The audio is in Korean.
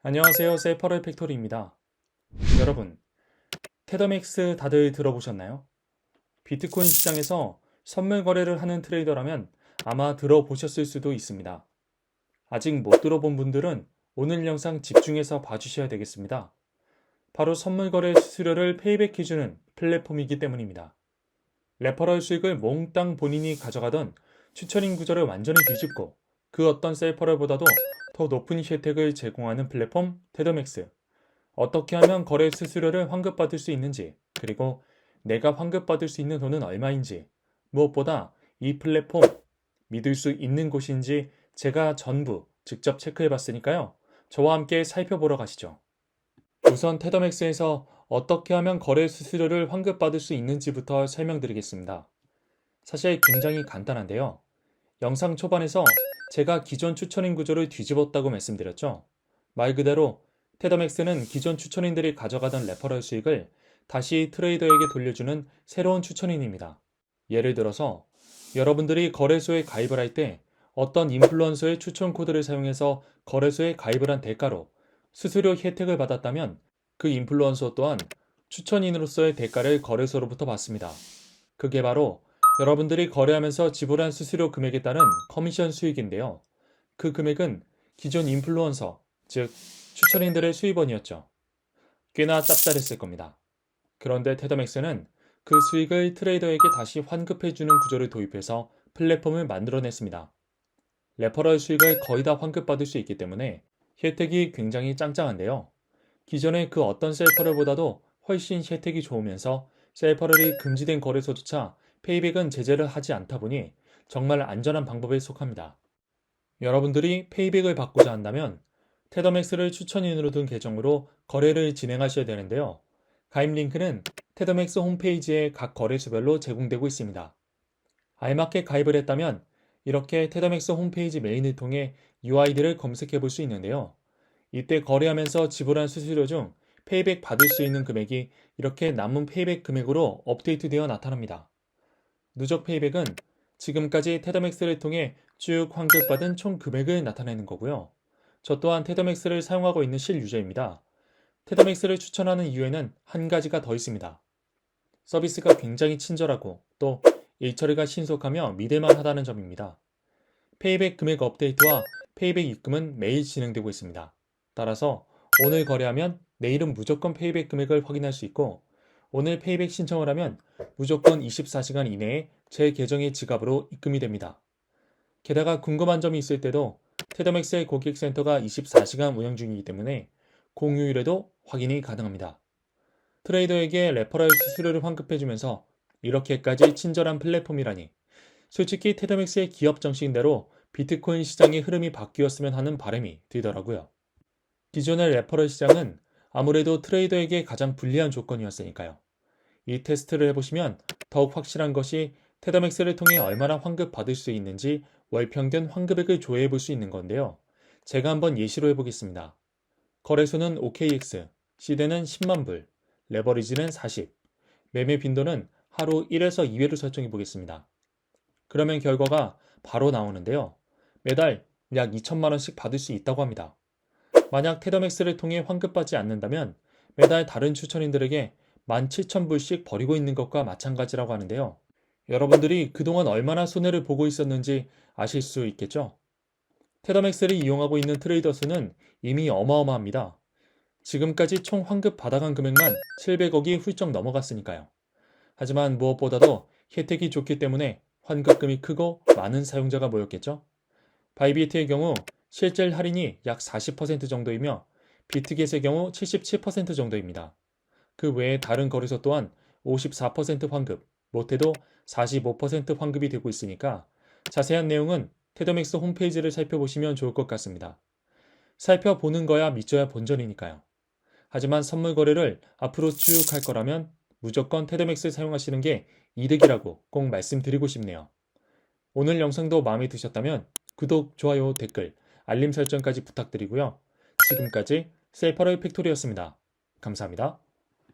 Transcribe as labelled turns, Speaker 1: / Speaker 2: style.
Speaker 1: 안녕하세요. 세퍼럴 팩토리입니다. 여러분, 테더맥스 다들 들어보셨나요? 비트코인 시장에서 선물 거래를 하는 트레이더라면 아마 들어보셨을 수도 있습니다. 아직 못 들어본 분들은 오늘 영상 집중해서 봐주셔야 되겠습니다. 바로 선물 거래 수수료를 페이백 해주는 플랫폼이기 때문입니다. 레퍼럴 수익을 몽땅 본인이 가져가던 추천인 구조를 완전히 뒤집고 그 어떤 셀퍼럴보다도 더 높은 혜택을 제공하는 플랫폼 테더맥스. 어떻게 하면 거래 수수료를 환급받을 수 있는지, 그리고 내가 환급받을 수 있는 돈은 얼마인지, 무엇보다 이 플랫폼 믿을 수 있는 곳인지 제가 전부 직접 체크해 봤으니까요. 저와 함께 살펴보러 가시죠. 우선 테더맥스에서 어떻게 하면 거래 수수료를 환급받을 수 있는지부터 설명드리겠습니다. 사실 굉장히 간단한데요. 영상 초반에서 제가 기존 추천인 구조를 뒤집었다고 말씀드렸죠. 말 그대로 테더맥스는 기존 추천인들이 가져가던 레퍼럴 수익을 다시 트레이더에게 돌려주는 새로운 추천인입니다. 예를 들어서 여러분들이 거래소에 가입을 할 때 어떤 인플루언서의 추천 코드를 사용해서 거래소에 가입을 한 대가로 수수료 혜택을 받았다면 그 인플루언서 또한 추천인으로서의 대가를 거래소로부터 받습니다. 그게 바로 여러분들이 거래하면서 지불한 수수료 금액에 따른 커미션 수익인데요. 그 금액은 기존 인플루언서, 즉 추천인들의 수입원이었죠. 꽤나 짭짤했을 겁니다. 그런데 테더맥스는 그 수익을 트레이더에게 다시 환급해주는 구조를 도입해서 플랫폼을 만들어냈습니다. 레퍼럴 수익을 거의 다 환급받을 수 있기 때문에 혜택이 굉장히 짱짱한데요. 기존의 그 어떤 셀퍼럴보다도 훨씬 혜택이 좋으면서 셀퍼럴이 금지된 거래소조차 페이백은 제재를 하지 않다 보니 정말 안전한 방법에 속합니다. 여러분들이 페이백을 받고자 한다면 테더맥스를 추천인으로 둔 계정으로 거래를 진행하셔야 되는데요. 가입 링크는 테더맥스 홈페이지에 각 거래소별로 제공되고 있습니다. 알맞게 가입을 했다면 이렇게 테더맥스 홈페이지 메인을 통해 UID를 검색해 볼 수 있는데요. 이때 거래하면서 지불한 수수료 중 페이백 받을 수 있는 금액이 이렇게 남은 페이백 금액으로 업데이트되어 나타납니다. 누적 페이백은 지금까지 테더맥스를 통해 쭉 환급받은 총 금액을 나타내는 거고요. 저 또한 테더맥스를 사용하고 있는 실유저입니다. 테더맥스를 추천하는 이유에는 한 가지가 더 있습니다. 서비스가 굉장히 친절하고 또 일처리가 신속하며 믿을만 하다는 점입니다. 페이백 금액 업데이트와 페이백 입금은 매일 진행되고 있습니다. 따라서 오늘 거래하면 내일은 무조건 페이백 금액을 확인할 수 있고 오늘 페이백 신청을 하면 무조건 24시간 이내에 제 계정의 지갑으로 입금이 됩니다. 게다가 궁금한 점이 있을 때도 테더맥스의 고객센터가 24시간 운영 중이기 때문에 공휴일에도 확인이 가능합니다. 트레이더에게 레퍼럴 수수료를 환급해주면서 이렇게까지 친절한 플랫폼이라니 솔직히 테더맥스의 기업 정신대로 비트코인 시장의 흐름이 바뀌었으면 하는 바람이 들더라고요. 기존의 레퍼럴 시장은 아무래도 트레이더에게 가장 불리한 조건이었으니까요. 이 테스트를 해보시면 더욱 확실한 것이 테더맥스를 통해 얼마나 환급 받을 수 있는지 월 평균 환급액을 조회해 볼 수 있는 건데요. 제가 한번 예시로 해보겠습니다. 거래소는 OKX, 시대는 10만 불, 레버리지는 40, 매매 빈도는 하루 1에서 2회로 설정해 보겠습니다. 그러면 결과가 바로 나오는데요. 매달 약 2천만 원씩 받을 수 있다고 합니다. 만약 테더맥스를 통해 환급받지 않는다면 매달 다른 추천인들에게 17,000불씩 버리고 있는 것과 마찬가지라고 하는데요. 여러분들이 그동안 얼마나 손해를 보고 있었는지 아실 수 있겠죠? 테더맥스를 이용하고 있는 트레이더 수는 이미 어마어마합니다. 지금까지 총 환급 받아간 금액만 700억이 훌쩍 넘어갔으니까요. 하지만 무엇보다도 혜택이 좋기 때문에 환급금이 크고 많은 사용자가 모였겠죠? 바이비트의 경우 실질 할인이 약 40% 정도이며 비트겟의 경우 77% 정도입니다. 그 외에 다른 거래소 또한 54% 환급, 못해도 45% 환급이 되고 있으니까 자세한 내용은 테더맥스 홈페이지를 살펴보시면 좋을 것 같습니다. 살펴보는 거야 믿져야 본전이니까요. 하지만 선물 거래를 앞으로 쭉 할 거라면 무조건 테더맥스 사용하시는 게 이득이라고 꼭 말씀드리고 싶네요. 오늘 영상도 마음에 드셨다면 구독, 좋아요, 댓글, 알림 설정까지 부탁드리고요. 지금까지 셀퍼럴 팩토리였습니다. 감사합니다.